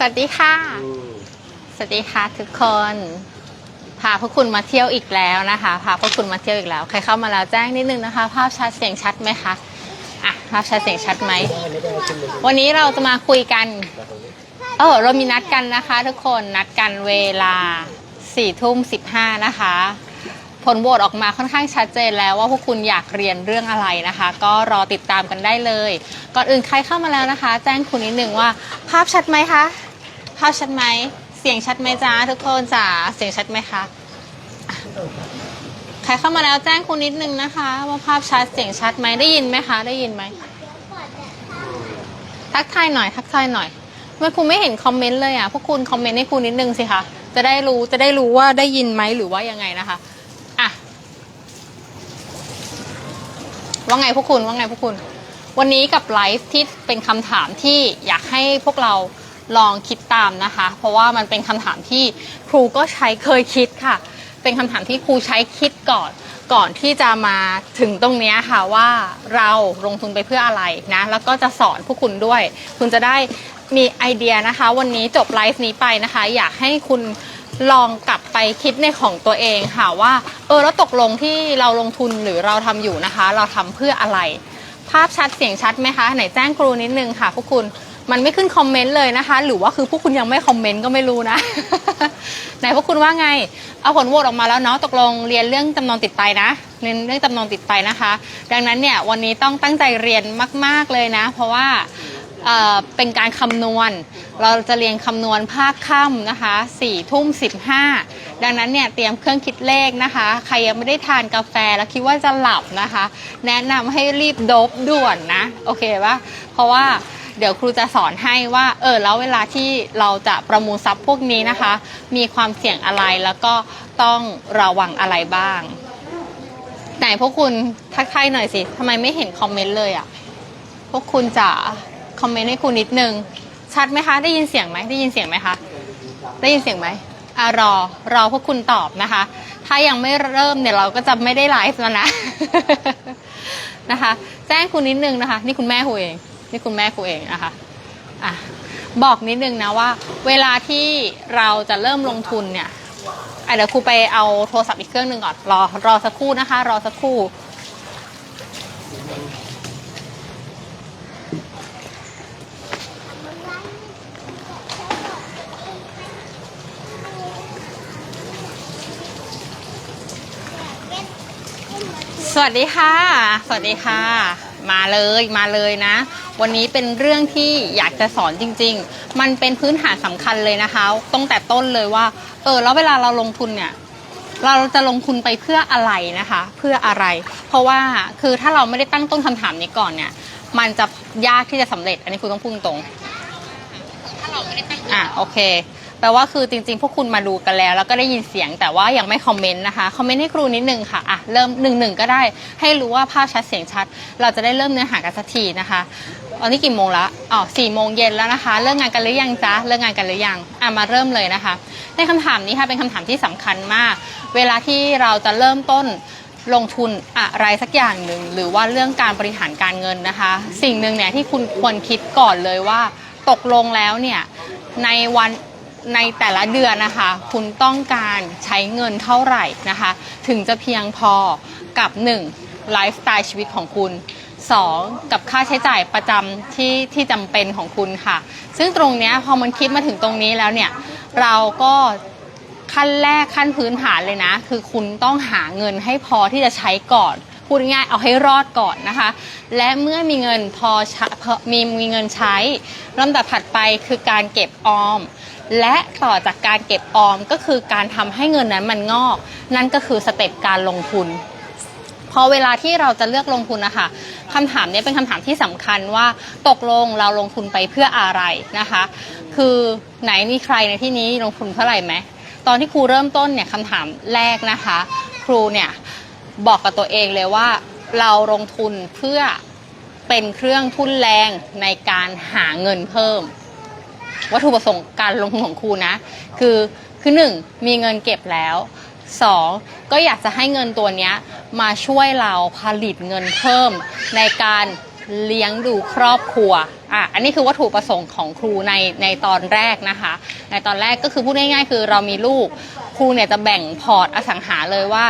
สวัสดีค่ะ สวัสดีค่ะทุกคน พาพวกคุณมาเที่ยวอีกแล้วนะคะ พาพวกคุณมาเที่ยวอีกแล้ว ใครเข้ามาแล้วแจ้งนิดนึงนะคะ ภาพชัดเสียงชัดไหมคะ อะ ภาพชัดเสียงชัดไหม วันนี้เราจะมาคุยกัน เออเรามีนัดกันนะคะ ทุกคน นัดกันเวลา4ทุ่ม15นะคะ ผลโหวตออกมาค่อนข้างชัดเจนแล้วว่าพวกคุณอยากเรียนเรื่องอะไรนะคะ ก็รอติดตามกันได้เลย ก่อนอื่นใครเข้ามาแล้วนะคะ แจ้งคุณนิดนึงว่า ภาพชัดไหมคะ ภาพชัดไหม เสียงชัดไหมจ้าทุกคนจ๋า เสียงชัดไหมคะใครเข้ามาแล้วแจ้งคุณนิดนึงนะคะ ว่าภาพชัดเสียงชัดไหมได้ยินไหมคะ ได้ยินไหม ทักทายหน่อยทักทายหน่อยทำไมคุณไม่เห็นคอมเมนต์เลยอะพวกคุณคอมเมนต์ให้คุณนิดนึงสิคะจะได้รู้จะได้รู้ว่าได้ยินไหมหรือว่ายังไงนะคะอะว่าไงพวกคุณว่าไงพวกคุณ วันนี้กับไลฟ์ที่เป็นคำถามที่อยากให้พวกเรา ลองคิดตามนะคะ เพราะว่ามันเป็นคำถามที่ครูก็ใช้เคยคิดค่ะ เป็นคำถามที่ครูใช้คิดก่อนก่อนที่จะมาถึงตรงนี้ค่ะว่าเราลงทุนไปเพื่ออะไรนะ แล้วก็จะสอนพวกคุณด้วย คุณจะได้มีไอเดียนะคะ วันนี้จบไลฟ์นี้ไปนะคะ อยากให้คุณลองกลับไปคิดในของตัวเองค่ะว่า เออแล้วตกลงที่เราลงทุนหรือเราทำอยู่นะคะ เราทำเพื่ออะไร ภาพชัดเสียงชัดไหมคะ ไหนแจ้งครูนิดนึงค่ะพวกคุณ มันไม่ขึ้นคอมเมนต์เลยนะคะ หรือว่าคือพวกคุณยังไม่คอมเมนต์ก็ไม่รู้นะ ไหนพวกคุณว่าไง เอาผลโหวตออกมาแล้วเนาะตกลงเรียนเรื่องจำนวนติดไปนะ เรียนเรื่องจำนวนติดไปนะคะ ดังนั้นเนี่ยวันนี้ต้องตั้งใจเรียนมาก ๆเลยนะ เพราะว่าเเป็นการคำนวณ เราจะเรียนคำนวณภาคค่ำนะคะ4ี่ทุ่มสิดังนั้นเนี่ยเตรียมเครื่องคิดเลขนะคะ ใครยังไม่ได้ทานกาแฟแล้วคิดว่าจะหลับนะคะ แนะนำให้รีบโดบด่วนนะ โอเคปะเพราะว่า เดี๋ยวครูจะสอนให้ว่า เออแล้วเวลาที่เราจะประมูลทรัพย์พวกนี้นะคะ มีความเสี่ยงอะไรแล้วก็ต้องระวังอะไรบ้าง ไหนพวกคุณทักทายหน่อยสิทำไมไม่เห็นคอมเมนต์เลยอะ่ะ พวกคุณจะคอมเมนต์ให้ครูนิดนึง ชัดไหมคะ ได้ยินเสียงไหมได้ยินเสียงไหมคะ ได้ยินเสียงไหมอะรอรอพวกคุณตอบนะคะ ถ้ายังไม่เริ่มเนี่ยเราก็จะไม่ได้ไลฟ์แล้วนะนะคะ แจ้งคุณนิดนึงนะคะ นี่คุณแม่ครูเอง นี่คุณแม่ครูเองนะคะอะบอกนิดนึงนะว่า เวลาที่เราจะเริ่มลงทุนเนี่ยเดี๋ยวครูไปเอาโทรศัพท์อีกเครื่องหนึ่งก่อนรอรอสักครู่นะคะ รอสักครู่ สวัสดีค่ะ สวัสดีค่ะ มาเลยมาเลยนะ วันนี้เป็นเรื่องที่อยากจะสอนจริง ๆ มันเป็นพื้นฐานสำคัญเลยนะคะตั้งแต่ต้นเลยว่า เออแล้วเวลาเราลงทุนเนี่ยเราจะลงทุนไปเพื่ออะไรนะคะ เพื่ออะไร เพราะว่าคือถ้าเราไม่ได้ตั้งต้นคำถามนี้ก่อนเนี่ย มันจะยากที่จะสำเร็จ อันนี้คุณต้องพูดตรงๆถ้าเราไม่ได้ตั้งอะโอเคแปลว่าคือจริงๆ พวกคุณมาดูกันแล้ว แล้วก็ได้ยินเสียงแต่ว่ายังไม่คอมเมนต์นะคะคอมเมนต์ให้ครูนิดนึงค่ะอะเริ่มหนึ่งหนึ่งก็ได้ให้รู้ว่าภาพชัดเสียงชัด เราจะได้เริ่มเนื้อหากันสักทีนะคะ ตอนนี้กี่โมงละอ๋อสี่โมงเย็นแล้วนะคะ เลิกงานกันหรือยังจ๊ะ เลิกงานกันหรือยัง อะมาเริ่มเลยนะคะ ในคำถามนี้ค่ะเป็นคำถามที่สำคัญมาก เวลาที่เราจะเริ่มต้นลงทุนอะไรสักอย่างหนึ่ง หรือว่าเรื่องการบริหารการเงินนะคะ สิ่งหนึ่งเนี่ยที่คุณควรคิดก่อนเลยว่า ตกลงแล้วเนี่ยในวันในแต่ละเดือนนะคะ คุณต้องการใช้เงินเท่าไหร่นะคะ ถึงจะเพียงพอกับ 1 ไลฟ์สไตล์ชีวิตของคุณ 2. กับค่าใช้จ่ายประจำที่ที่จำเป็นของคุณค่ะ ซึ่งตรงนี้พอมันคิดมาถึงตรงนี้แล้วเนี่ยเราก็ขั้นแรกขั้นพื้นฐานเลยนะ คือคุณต้องหาเงินให้พอที่จะใช้ก่อนพูดง่ายเอาให้รอดก่อนนะคะ และเมื่อมีเงินพอมีมีเงินใช้ลำดับถัดไปคือการเก็บออม และต่อจากการเก็บออมก็คือการทำให้เงินนั้นมันงอก นั่นก็คือสเต็ปการลงทุน อเวลาที่เราจะเลือกลงทุนนะคะคำถามนี้เป็นคำถามที่สำคัญว่าตกลงเราลงทุนไปเพื่ออะไรนะคะ คือไหนมีใครในที่นี้ลงทุนเท่าไหร่ไหมตอนที่ครูเริ่มต้นเนี่ยคำถามแรกนะคะ ครูเนี่ยบอกกับตัวเองเลยว่าเราลงทุนเพื่อเป็นเครื่องทุนแรงในการหาเงินเพิ่ม วัตถุประสงค์การลงทุนของครูนะ คือคือหนึ่งมีเงินเก็บแล้ว สองก็อยากจะให้เงินตัวนี้มาช่วยเราผลิตเงินเพิ่ม ในการเลี้ยงดูครอบครัว อะ อันนี้คือวัตถุประสงค์ของครูในในตอนแรกนะคะ ในตอนแรกก็คือพูดง่ายๆ คือเรามีลูก ครูเนี่ยจะแบ่งพอร์ตอสังหาเลยว่า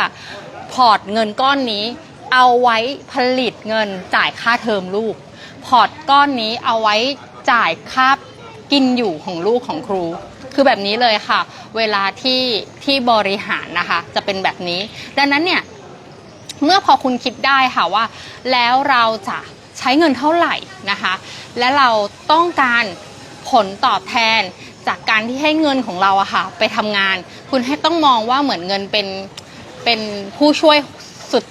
พอร์ตเงินก้อนนี้เอาไว้ผลิตเงินจ่ายค่าเทอมลูก พอร์ตก้อนนี้เอาไว้จ่ายค่ากินอยู่ของลูกของครู คือแบบนี้เลยค่ะ เวลาที่ที่บริหารนะคะ จะเป็นแบบนี้ ดังนั้นเนี่ยเมื่อพอคุณคิดได้ค่ะว่า แล้วเราจะใช้เงินเท่าไหร่นะคะ และเราต้องการผลตอบแทนจากการที่ให้เงินของเราอะค่ะ ไปทำงาน คุณให้ต้องมองว่าเหมือนเงินเป็นเป็นผู้ช่วยสุด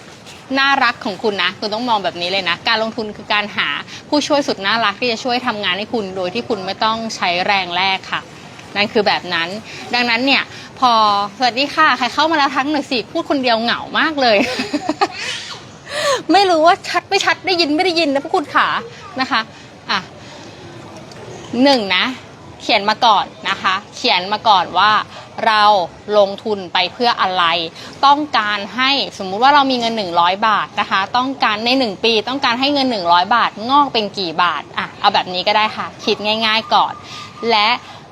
น่ารักของคุณนะคุณต้องมองแบบนี้เลยนะ การลงทุนคือการหาผู้ช่วยสุดน่ารักที่จะช่วยทำงานให้คุณ โดยที่คุณไม่ต้องใช้แรงแรกค่ะ นั่นคือแบบนั้น ดังนั้นเนี่ยพอสวัสดีค่ะใครเข้ามาแล้วทั้งหน่อยสิพูดคนเดียวเหงามากเลย ไม่รู้ว่าชัดไม่ชัดได้ยินไม่ได้ยินนะพวกคุณขานะคะอะหนึ่งนะ เขียนมาก่อนนะคะ เขียนมาก่อนว่าเราลงทุนไปเพื่ออะไร ต้องการให้สมมุติว่าเรามีเงิน 100 บาทนะคะ ต้องการใน 1 ปีต้องการให้เงิน 100 บาท งอกเป็นกี่บาทอะเอาแบบนี้ก็ได้ค่ะ คิดง่าย ๆก่อน และ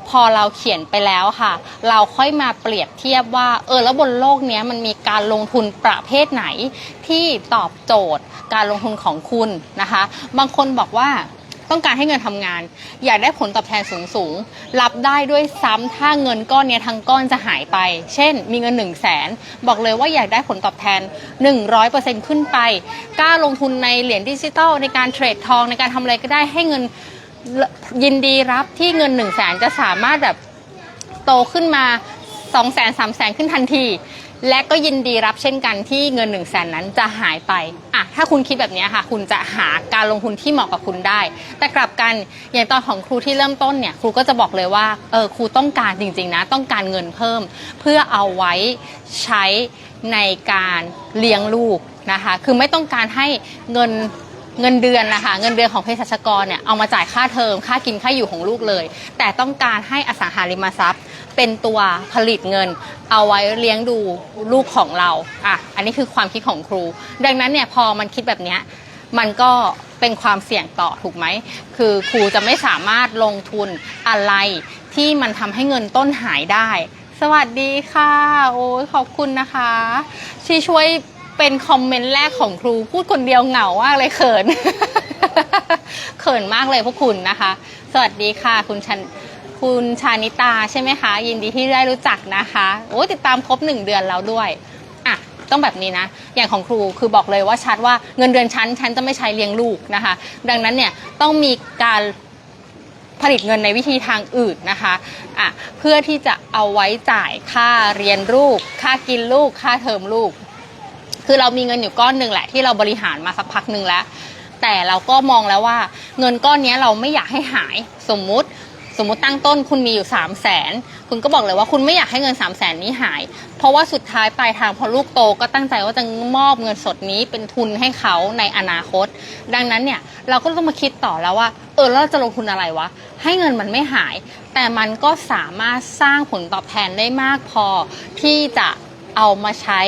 พอเราเขียนไปแล้วค่ะ เราค่อยมาเปรียบเทียบว่า เออแล้วบนโลกนี้มันมีการลงทุนประเภทไหนที่ตอบโจทย์ การลงทุนของคุณนะคะ บางคนบอกว่าต้องการให้เงินทำงาน อยากได้ผลตอบแทนสูงสูงรับได้ด้วยซ้ำถ้าเงินก้อนเนี้ยทั้งก้อนจะหายไป เช่น มีเงิน 1 0 0 0 0แสนบอกเลยว่าอยากได้ผลตอบแทน 100%ขึ้นไปกล้าลงทุนในเหรียญดิจิทัลในการเทรดทองในการทำอะไรก็ได้ให้เงิน ยินดีรับที่เงิน1นึ่งแสนจะสามารถแบบโตขึ้นมา2องแสนสามแสนขึ้นทันที และก็ยินดีรับเช่นกันที่เงิน1นึ่งแสนนั้นจะหายไปอะถ้าคุณคิดแบบนี้ค่ะ คุณจะหาการลงทุนที่เหมาะกับคุณได้ แต่กลับกันอย่างตอนของครูที่เริ่มต้นเนี่ยครูก็จะบอกเลยว่าเออครูต้องการจริงๆนะต้องการเงินเพิ่ม เพื่อเอาไว้ใช้ในการเลี้ยงลูกนะคะ คือไม่ต้องการให้เงิน เงินเดือนนะคะ เงินเดือนของเภสัชกรเนี่ยเอามาจ่ายค่าเทอมค่ากินค่าอยู่ของลูกเลย แต่ต้องการให้อสังหาริมทรัพย์ เป็นตัวผลิตเงิน เอาไว้เลี้ยงดูลูกของเราอะอันนี้คือความคิดของครู ดังนั้นเนี่ยพอมันคิดแบบนี้มันก็เป็นความเสี่ยงต่อถูกไหม คือครูจะไม่สามารถลงทุนอะไรที่มันทำให้เงินต้นหายได้ สวัสดีค่ะ โอ้ยขอบคุณนะคะ ที่ช่วย เป็นคอมเมนต์แรกของครูพูดคนเดียวเหงามากเลยเขิน เขินมากเลยพวกคุณนะคะ สวัสดีค่ะ คุณชันคุณชานิตาใช่ไหมคะ ยินดีที่ได้รู้จักนะคะโอ้ติดตามครบหนึ่งเดือนแล้วด้วยอะต้องแบบนี้นะ อย่างของครูคือบอกเลยว่าชัดว่าเงินเดือนชั้นฉันจะไม่ใช้เลี้ยงลูกนะคะ ดังนั้นเนี่ยต้องมีการผลิตเงินในวิธีทางอื่นนะคะอะเพื่อที่จะเอาไว้จ่ายค่าเรียนลูก ค่ากินลูก ค่าเทอมลูก คือเรามีเงินอยู่ก้อนหนึ่งแหละที่เราบริหารมาสักพักหนึ่งแล้ว แต่เราก็มองแล้วว่า เงินก้อนนี้เราไม่อยากให้หายสมมุติ สมมติตั้งต้นคุณมีอยู่3 0 0แสนคุณก็บอกเลยว่าคุณไม่อยากให้เงิน3 0 0แสนนี้หาย เพราะว่าสุดท้ายปลายทางพอลูกโตก็ตั้งใจว่าจะมอบเงินสดนี้เป็นทุนให้เขาในอนาคต ดังนั้นเนี่ยเราก็ต้องมาคิดต่อแล้วว่า เออแล้วเราจะลงทุนอะไรวะให้เงินมันไม่หาย แต่มันก็สามารถสร้างผลตอบแทนได้มากพอที่จะเอามาใช้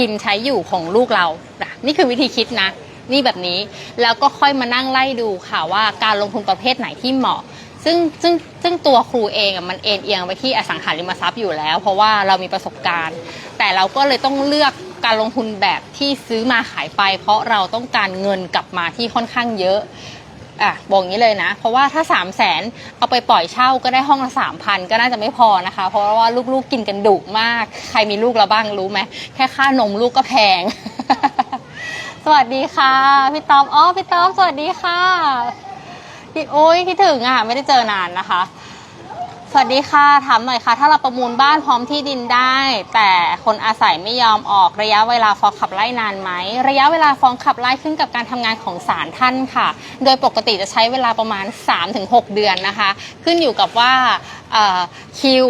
กินใช้อยู่ของลูกเรานะนี่คือวิธีคิดนะ นี่แบบนี้แล้วก็ค่อยมานั่งไล่ดูค่ะว่าการลงทุนประเภทไหนที่เหมาะ ซึ่งซึ่งซึ่งตัวครูเองมันเอ็นเอียงไปที่อสังหาริมทรัพย์อยู่แล้ว เพราะว่าเรามีประสบการณ์ แต่เราก็เลยต้องเลือกการลงทุนแบบที่ซื้อมาขายไป เพราะเราต้องการเงินกลับมาที่ค่อนข้างเยอะ อะบอกงี้เลยนะ เพราะว่าถ้า 3 0 0แสนเอาไปปล่อยเช่าก็ได้ห้องละ3,000 ก็น่าจะไม่พอนะคะ เพราะว่าลูกๆกินกันดุมาก ใครมีลูกแล้วบ้างรู้ไหมแค่ค่านมลูกก็แพง สวัสดีค่ะพี่ต๊อบอ๋อพี่ต๊อบสวัสดีค่ะพี่โอ้ยคิดถึงอะ ไม่ได้เจอนานนะคะ สวัสดีค่ะ ถามหน่อยค่ะ ถ้าเราประมูลบ้านพร้อมที่ดินได้ แต่คนอาศัยไม่ยอมออกระยะเวลาฟ้องขับไล่นานไหม ระยะเวลาฟ้องขับไล่ขึ้นกับการทำงานของศาลท่านค่ะ โดยปกติจะใช้เวลาประมาณ 3-6 เดือนนะคะ ขึ้นอยู่กับว่าคิว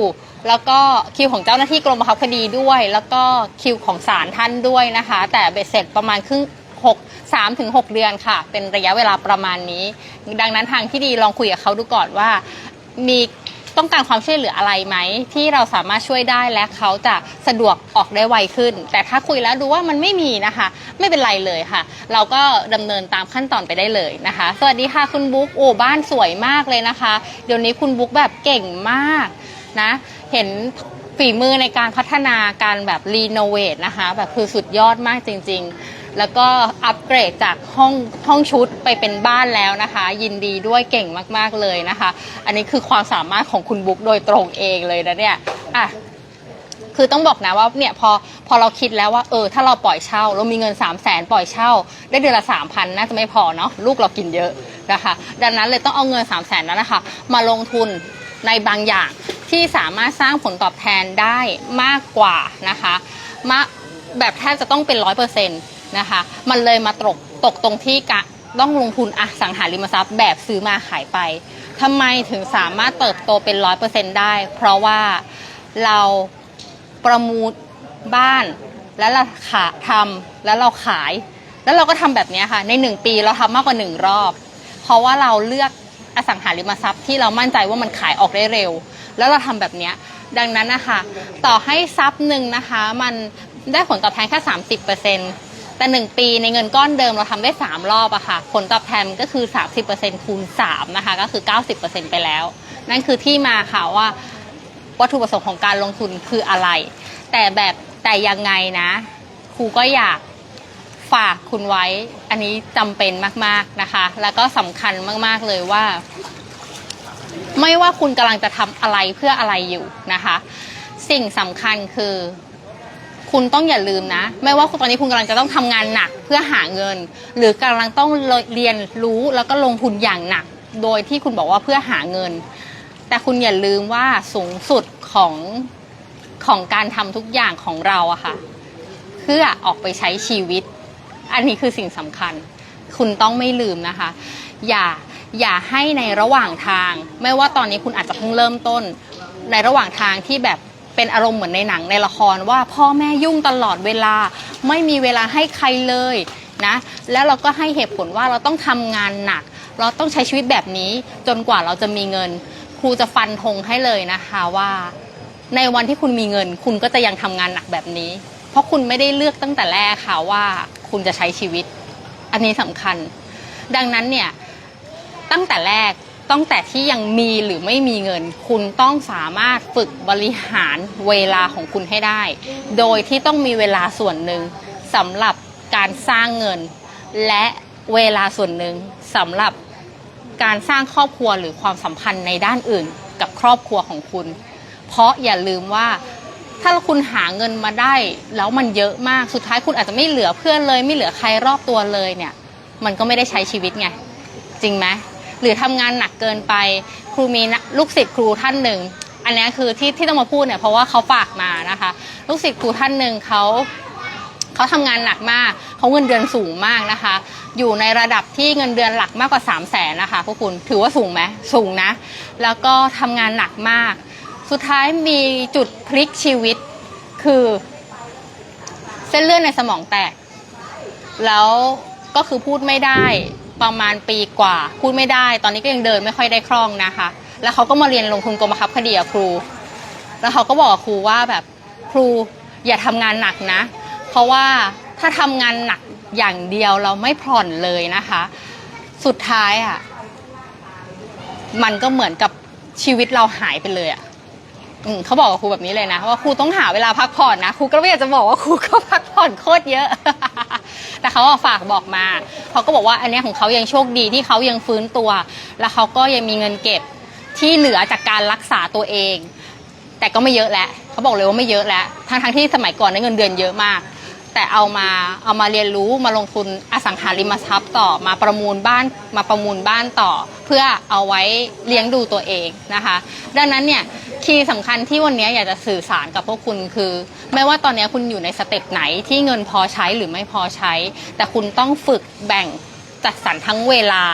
แล้วก็คิวของเจ้าหน้าที่กรมบังคับคดีด้วย แล้วก็คิวของศาลท่านด้วยนะคะ แต่เบ็ดเสร็จประมาณครึ่งหกสามถึงหกเดือนค่ะ เป็นระยะเวลาประมาณนี้ ดังนั้นทางที่ดีลองคุยกับเขาดูก่อนว่า มี ต้องการความช่วยเหลืออะไรไหมที่เราสามารถช่วยได้และเขาจะสะดวกออกได้ไวขึ้น แต่ถ้าคุยแล้วดูว่ามันไม่มีนะคะ ไม่เป็นไรเลยค่ะ เราก็ดำเนินตามขั้นตอนไปได้เลยนะคะ สวัสดีค่ะคุณบุ๊กโอ้บ้านสวยมากเลยนะคะ เดี๋ยวนี้คุณบุ๊กแบบเก่งมากนะเห็นฝีมือในการพัฒนาการแบบรีโนเวทนะคะ แบบคือสุดยอดมากจริง ๆ แล้วก็อัปเกรดจากห้องห้องชุดไปเป็นบ้านแล้วนะคะ ยินดีด้วยเก่งมากๆเลยนะคะ อันนี้คือความสามารถของคุณบุ๊กโดยตรงเองเลยนะเนี่ยอะคือต้องบอกนะว่าเนี่ยพอพอเราคิดแล้วว่าเออถ้าเราปล่อยเช่า เรามีเงิน 3 0 0แสนปล่อยเช่า ได้เดือนละ 3 0 0พันน่าจะไม่พอเนาะลูกเรากินเยอะนะคะ ดังนั้นเลยต้องเอาเงิน 3 0 0แสนนั้นนะคะ มาลงทุนในบางอย่างที่สามารถสร้างผลตอบแทนได้มากกว่านะคะมาแบบแทบจะต้องเป็นร้อยเปอร์เซ็นต์ นะคะ มันเลยมาตกตกตรงที่กะต้องลงทุนอสังหาริมทรัพย์แบบซื้อมาขายไปทำไมถึงสามารถเติบโตเป็นร้อยเปอร์เซ็นต์ได้ เพราะว่าเราประมูลบ้านแล้วเราขาทำแล้วเราขาย แล้วเราก็ทำแบบนี้ค่ะในหนึ่งปีเราทำมากกว่าหนึ่งรอบ เพราะว่าเราเลือกอสังหาริมทรัพย์ที่เรามั่นใจว่ามันขายออกได้เร็ว แล้วเราทำแบบนี้ดังนั้นนะคะต่อให้ทรัพย์หนึ่งนะคะ มันได้ผลตอบแทนแค่ 30% แต่หนึ่งปีในเงินก้อนเดิมเราทำได้ 3 รอบอะค่ะ ผลตอบแทนก็คือ 30%คูณ3นะคะก็คือ 90%ไปแล้ว นั่นคือที่มาค่ะว่าวัตถุประสงค์ของการลงทุนคืออะไร แต่แบบแต่ยังไงนะครูก็อยากฝากคุณไว้ อันนี้จำเป็นมากๆนะคะ แล้วก็สำคัญมากๆเลยว่า ไม่ว่าคุณกำลังจะทำอะไรเพื่ออะไรอยู่นะคะ สิ่งสำคัญคือ คุณต้องอย่าลืมนะ ไม่ว่าตอนนี้คุณกำลังจะต้องทำงานหนักเพื่อหาเงิน หรือกำลังต้องเรียนรู้แล้วก็ลงทุนอย่างหนัก โดยที่คุณบอกว่าเพื่อหาเงิน แต่คุณอย่าลืมว่าสูงสุดของของการทำทุกอย่างของเราอะค่ะ เพื่อออกไปใช้ชีวิต อันนี้คือสิ่งสำคัญ คุณต้องไม่ลืมนะคะ อย่าอย่าให้ในระหว่างทาง ไม่ว่าตอนนี้คุณอาจจะเพิ่งเริ่มต้น ในระหว่างทางที่แบบ เป็นอารมณ์เหมือนในหนังในละครว่าพ่อแม่ยุ่งตลอดเวลา ไม่มีเวลาให้ใครเลยนะแล้วเราก็ให้เหตุผลว่าเราต้องทำงานหนัก เราต้องใช้ชีวิตแบบนี้จนกว่าเราจะมีเงิน ครูจะฟันธงให้เลยนะคะว่า ในวันที่คุณมีเงิน คุณก็จะยังทำงานหนักแบบนี้ เพราะคุณไม่ได้เลือกตั้งแต่แรกค่ะว่าคุณจะใช้ชีวิต อันนี้สำคัญ ดังนั้นเนี่ยตั้งแต่แรก ตั้งแต่ที่ยังมีหรือไม่มีเงิน คุณต้องสามารถฝึกบริหารเวลาของคุณให้ได้ โดยที่ต้องมีเวลาส่วนหนึ่งสำหรับการสร้างเงิน และเวลาส่วนหนึ่งสำหรับการสร้างครอบครัวหรือความสัมพันธ์ในด้านอื่นกับครอบครัวของคุณ เพราะอย่าลืมว่าถ้าคุณหาเงินมาได้ แล้วมันเยอะมากสุดท้ายคุณอาจจะไม่เหลือเพื่อนเลย ไม่เหลือใครรอบตัวเลยเนี่ย มันก็ไม่ได้ใช้ชีวิตไง จริงไหม หรือทำงานหนักเกินไป ครูมีลูกศิษย์ครูท่านหนึ่ง อันนี้คือที่ที่ต้องมาพูดเนี่ยเพราะว่าเขาฝากมานะคะ ลูกศิษย์ครูท่านหนึ่งเขาเขาทำงานหนักมากเขาเงินเดือนสูงมากนะคะ อยู่ในระดับที่เงินเดือนหลักมากกว่า 3 0 0แสนนะคะพวกคุณถือว่าสูงไหมสูงนะ แล้วก็ทำงานหนักมาก สุดท้ายมีจุดพลิกชีวิตคือ เส้นเลือดในสมองแตก แล้วก็คือพูดไม่ได้ ประมาณปีกว่า พูดไม่ได้ ตอนนี้ก็ยังเดินไม่ค่อยได้คล่องนะคะ แล้วเขาก็มาเรียนลงทุนกรมบังคับคดีกับครู แล้วเขาก็บอกครูว่าแบบครูอย่าทำงานหนักนะ เพราะว่าถ้าทำงานหนักอย่างเดียวเราไม่ผ่อนเลยนะคะ สุดท้ายอะมันก็เหมือนกับชีวิตเราหายไปเลยอะ อืมเขาบอกกับครูแบบนี้เลยนะว่าครูต้องหาเวลาพักผ่อนนะครูก็ไม่อยากจะบอกว่าครูก็พักผ่อนโคตรเยอะ แต่เขาฝากบอกมาเขาก็บอกว่าอันเนี้ยของเขายังโชคดีที่เขายังฟื้นตัว แล้วเขาก็ยังมีเงินเก็บที่เหลือจากการรักษาตัวเอง แต่ก็ไม่เยอะแล้วเขาบอกเลยว่าไม่เยอะแล้วทั้งทั้งๆที่สมัยก่อนได้เงินเดือนเยอะมาก แต่เอามาเอามาเรียนรู้มาลงทุนอสังหาริมทรัพย์ต่อมาประมูลบ้านมาประมูลบ้านต่อ เพื่อเอาไว้เลี้ยงดูตัวเองนะคะ ดังนั้นเนี่ย คีย์สำคัญที่วันนี้อยากจะสื่อสารกับพวกคุณคือ ไม่ว่าตอนนี้คุณอยู่ในสเต็ปไหนที่เงินพอใช้หรือไม่พอใช้ แต่คุณต้องฝึกแบ่งจัดสรรทั้งเวลา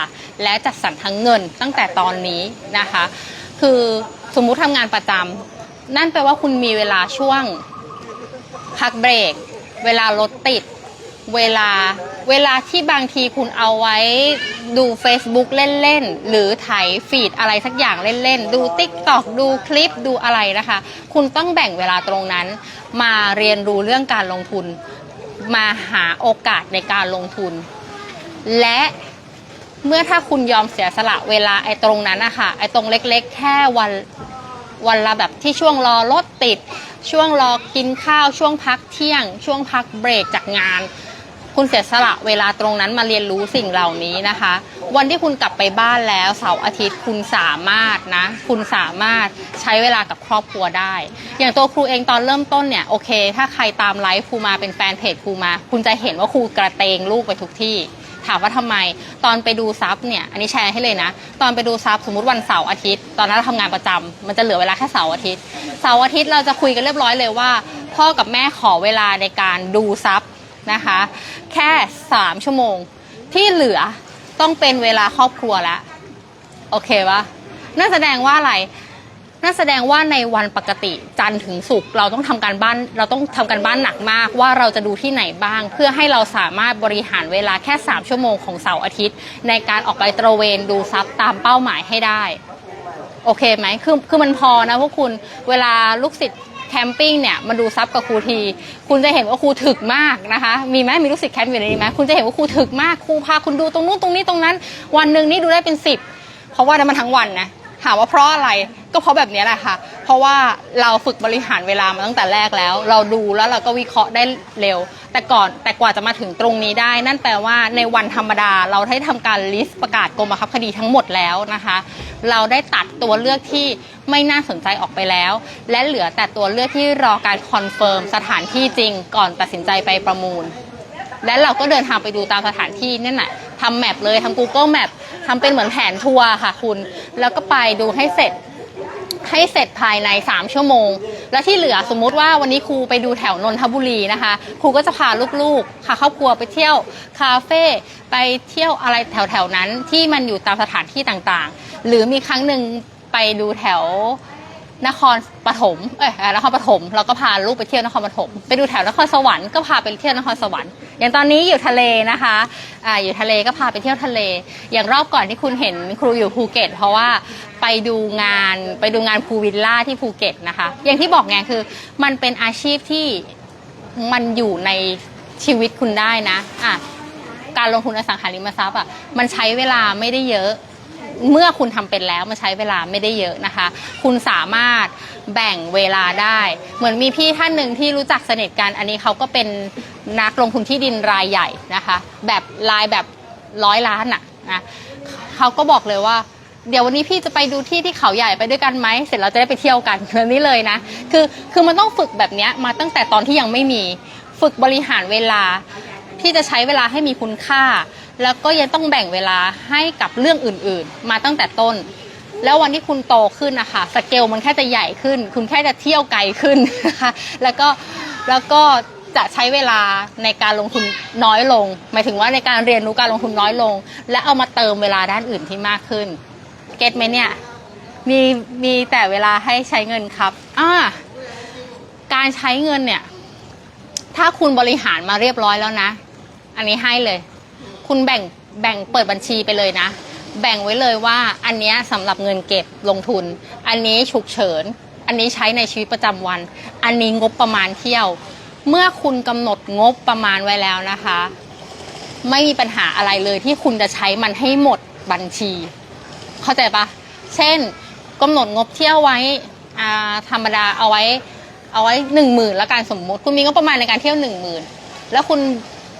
และจัดสรรทั้งเงินตั้งแต่ตอนนี้นะคะ คือสมมุติทำงานประจำนั่นแปลว่าคุณมีเวลาช่วงพักเบรก เวลารถติด เวลาเวลาที่บางทีคุณเอาไว้ ดู Facebook เล่นๆ หรือไถฟีดอะไรสักอย่างเล่นๆ ดู TikTok ดูคลิปดูอะไรนะคะ คุณต้องแบ่งเวลาตรงนั้น มาเรียนรู้เรื่องการลงทุน มาหาโอกาสในการลงทุน และเมื่อถ้าคุณยอมเสียสละเวลาไอ้ตรงนั้นนะคะไอ้ตรงเล็กๆ แค่วันวันละแบบที่ช่วงรอรถติด ช่วงรอกินข้าว ช่วงพักเที่ยง ช่วงพักเบรกจากงาน คุณเสียสละเวลาตรงนั้นมาเรียนรู้สิ่งเหล่านี้นะคะ วันที่คุณกลับไปบ้านแล้วเสาร์อาทิตย์คุณสามารถนะ คุณสามารถใช้เวลากับครอบครัวได้ อย่างตัวครูเองตอนเริ่มต้นเนี่ยโอเค ถ้าใครตามไลฟ์ครูมาเป็นแฟนเพจครูมา คุณจะเห็นว่าครูกระเตงลูกไปทุกที่ถามว่าทำไมตอนไปดูซับเนี่ย อันนี้แชร์ให้เลยนะ ตอนไปดูซับสมมติวันเสาร์อาทิตย์ ตอนนั้นเราทำงานประจำมันจะเหลือเวลาแค่เสาร์อาทิตย์เสาร์อาทิตย์เราจะคุยกันเรียบร้อยเลยว่า พ่อกับแม่ขอเวลาในการดูซับ นะคะ แค่ 3 ชั่วโมงที่เหลือต้องเป็นเวลาครอบครัวแล้วโอเคปะนั่นแสดงว่าอะไรนั่นแสดงว่าในวันปกติจันทร์ถึงศุกร์เราต้องทำการบ้านเราต้องทำการบ้านหนักมากว่าเราจะดูที่ไหนบ้าง เพื่อให้เราสามารถบริหารเวลาแค่ 3 ชั่วโมงของเสาร์อาทิตย์ ในการออกไปตระเวนดูซับตามเป้าหมายให้ได้ โอเคไหมคือคือมันพอนะพวกคุณเวลาลูกศิษย์ แคมปิ้งเนี่ยมาดูซับกับครูที คุณจะเห็นว่าครูถึกมากนะคะ มีไหมมีลูกศิษย์แคมป์อยู่ในนี้ไหมคุณจะเห็นว่าครูถึกมากครูพาคุณดูตรงนู้นตรงนี้ตรงนั้น วันหนึ่งนี่ดูได้เป็นสิบเพราะว่านั้นมันทั้งวันนะามว่าเพราะอะไรก็เพราะแบบนี้แหละค่ะ เพราะว่าเราฝึกบริหารเวลามาตั้งแต่แรกแล้ว เราดูแล้วเราก็วิเคราะห์ได้เร็ว แต่ก่อนแต่กว่าจะมาถึงตรงนี้ได้ นั่นแปลว่าในวันธรรมดาเราได้ทำการลิสต์ประกาศกรมบังคับคดีทั้งหมดแล้วนะคะ เราได้ตัดตัวเลือกที่ไม่น่าสนใจออกไปแล้ว และเหลือแต่ตัวเลือกที่รอการคอนเฟิร์มสถานที่จริงก่อนตัดสินใจไปประมูล และเราก็เดินทางไปดูตามสถานที่นั่นแหละ ทำแมปเลยทำ Google Map ทำเป็นเหมือนแผนทัวร์ค่ะคุณ แล้วก็ไปดูให้เสร็จให้เสร็จภายใน 3 ชั่วโมง แล้วที่เหลือสมมุติว่าวันนี้ครูไปดูแถวนนทบุรีนะคะ ครูก็จะพาลูกๆพาครอบครัวไปเที่ยวคาเฟ่ไปเที่ยวอะไรแถวๆนั้นที่มันอยู่ตามสถานที่ต่างๆ หรือมีครั้งหนึ่งไปดูแถว นครปฐมเอ้ยเอ่อนครปฐมเราก็พาลูกไปเที่ยวนครปฐมไปดูแถวนครสวรรค์ก็พาไปเที่ยวนครสวรรค์ อย่างตอนนี้อยู่ทะเลนะคะอ่าอยู่ทะเลก็พาไปเที่ยวทะเล อย่างรอบก่อนที่คุณเห็นครูอยู่ภูเก็ต เพราะว่าไปดูงานไปดูงานภูวิลล่าที่ภูเก็ตนะคะ อย่างที่บอกไงคือ มันเป็นอาชีพที่มันอยู่ในชีวิตคุณได้นะอะการลงทุนอสังหาริมทรัพย์อะมันใช้เวลาไม่ได้เยอะ เมื่อคุณทำเป็นแล้วมันใช้เวลาไม่ได้เยอะนะคะ คุณสามารถแบ่งเวลาได้ เหมือนมีพี่ท่านหนึ่งที่รู้จักสนิทกันอันนี้เขาก็เป็นนักลงทุนที่ดินรายใหญ่นะคะ แบบรายแบบร้อยล้านอะนะเขาก็บอกเลยว่าเดี๋ยววันนี้พี่จะไปดูที่ที่เขาใหญ่ไปด้วยกันไหม เสร็จเราจะได้ไปเที่ยวกันแบบนี้เลยนะ คือคือมันต้องฝึกแบบเนี้ยมาตั้งแต่ตอนที่ยังไม่มี ฝึกบริหารเวลา ที่จะใช้เวลาให้มีคุณค่า แล้วก็ยังต้องแบ่งเวลาให้กับเรื่องอื่นๆ มาตั้งแต่ต้น แล้ววันที่คุณโตขึ้นนะคะสเกลมันแค่จะใหญ่ขึ้น คุณแค่จะเที่ยวไกลขึ้นนะคะแล้วก็แล้วก็จะใช้เวลาในการลงทุนน้อยลง หมายถึงว่าในการเรียนรู้การลงทุนน้อยลง และเอามาเติมเวลาด้านอื่นที่มากขึ้น เก็ตไหมเนี่ยมีมีแต่เวลาให้ใช้เงินครับอ่าการใช้เงินเนี่ย ถ้าคุณบริหารมาเรียบร้อยแล้วนะ อันนี้ให้เลย คุณแบ่งแบ่งเปิดบัญชีไปเลยนะ แบ่งไว้เลยว่าอันนี้สำหรับเงินเก็บลงทุน อันนี้ฉุกเฉิน อันนี้ใช้ในชีวิตประจำวัน อันนี้งบประมาณเที่ยว เมื่อคุณกำหนดงบประมาณไว้แล้วนะคะ ไม่มีปัญหาอะไรเลยที่คุณจะใช้มันให้หมดบัญชี เข้าใจปะเช่นกำหนดงบเที่ยวไว้ธรรมดาเอาไว้เอาไว้หนึ่งหมื่นละกันสมมติ คุณมีงบประมาณในการเที่ยวหนึ่งหมื่นแล้วคุณ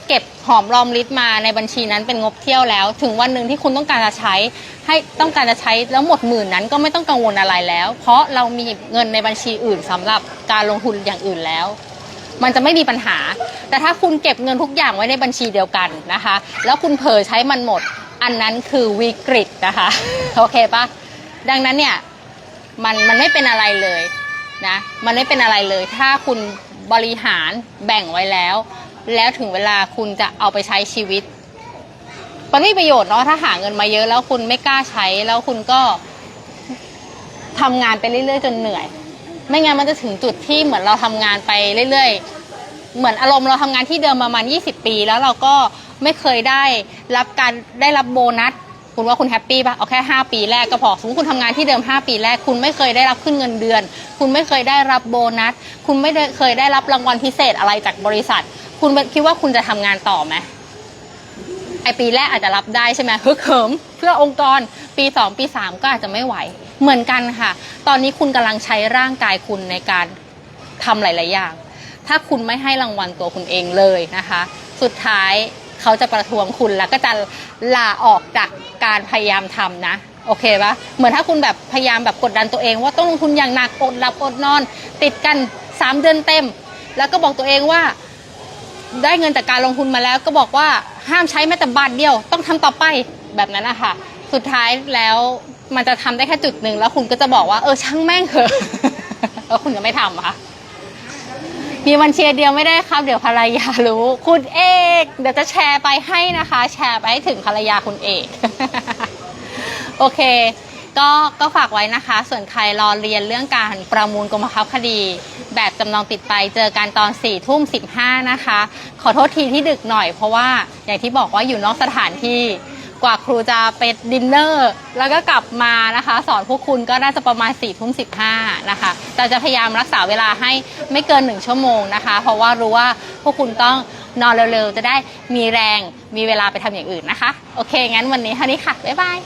เก็บหอมรอมริบมาในบัญชีนั้นเป็นงบเที่ยวแล้ว ถึงวันหนึ่งที่คุณต้องการจะใช้ ให้ต้องการจะใช้แล้วหมดหมื่นนั้นก็ไม่ต้องกังวลอะไรแล้ว เพราะเรามีเงินในบัญชีอื่นสำหรับการลงทุนอย่างอื่นแล้ว มันจะไม่มีปัญหา แต่ถ้าคุณเก็บเงินทุกอย่างไว้ในบัญชีเดียวกันนะคะ แล้วคุณเผลอใช้มันหมด อันนั้นคือวิกฤตนะคะโอเคปะดังนั้นเนี่ยมันมันไม่เป็นอะไรเลยนะมันไม่เป็นอะไรเลย ถ้าคุณบริหารแบ่งไว้แล้ว แล้วถึงเวลาคุณจะเอาไปใช้ชีวิต มันไม่ประโยชน์เนาะถ้าหาเงินมาเยอะแล้วคุณไม่กล้าใช้แล้วคุณก็ทำงานไปเรื่อยๆจนเหนื่อย ไม่งั้นมันจะถึงจุดที่เหมือนเราทำงานไปเรื่อยๆ เหมือนอารมณ์เราทำงานที่เดิมประมาณ 20 ปี แล้วเราก็ไม่เคยได้รับการได้รับโบนัสคุณว่าคุณแฮปปี้ปะเอาแค่ 5 ปีแรกก็พอสมมติคุณทำงานที่เดิม 5 ปีแรก คุณไม่เคยได้รับขึ้นเงินเดือน คุณไม่เคยได้รับโบนัส คุณไม่เคยได้รับรางวัลพิเศษอะไรจากบริษัท คุณคิดว่าคุณจะทำงานต่อไหมไอปีแรกอาจจะรับได้ใช่ไหมฮึกเหิม เพื่อองค์กรปี 2 ปี 3 ก็อาจจะไม่ไหว เหมือนกันค่ะ ตอนนี้คุณกำลังใช้ร่างกายคุณในการทำหลาย ๆ อย่าง ถ้าคุณไม่ให้รางวัลตัวคุณเองเลยนะคะ สุดท้ายเขาจะประท้วงคุณแล้วก็จะลาออกจากการพยายามทำนะโอเคปะเหมือนถ้าคุณแบบพยายามแบบกดดันตัวเอง ว่าต้องลงทุนอย่างหนักอดหลับอดนอน ติดกัน 3 เดือนเต็ม แล้วก็บอกตัวเองว่า ได้เงินจากการลงทุนมาแล้วก็บอกว่าห้ามใช้แม้แต่บาทเดียว ต้องทำต่อไปแบบนั้นนะคะสุดท้ายแล้วมันจะทำได้แค่จุดหนึ่งแล้วคุณก็จะบอกว่าเออช่างแม่งเถอะแล้วคุณก็ไม่ทำค่ะมีวันเชียร์เดียวไม่ได้ครับ เดี๋ยวภรรยารู้ คุณเอก เดี๋ยวจะแชร์ไปให้นะคะ แชร์ไปให้ถึงภรรยาคุณเอก โอเค ก็ก็ฝากไว้นะคะ ส่วนใครรอเรียนเรื่องการประมูลกรมบังคับคดี แบบจำลองติดไปเจอกันตอน4ี่ทุ่มสินะคะ ขอโทษทีที่ดึกหน่อย เพราะว่าอย่างที่บอกว่าอยู่นอกสถานที่กว่าครูจะไปดินเนอร์ แล้วก็กลับมานะคะ สอนพวกคุณก็น่าจะประมาณ4ี่ทุ่มสินะคะแต่จะพยายามรักษาเวลาให้ไม่เกิน 1 ชั่วโมงนะคะ เพราะว่ารู้ว่าพวกคุณต้องนอนเร็วๆ จะได้มีแรงมีเวลาไปทำอย่างอื่นนะคะ โอเค งั้นวันนี้เท่านี้ค่ะ บ๊ายบาย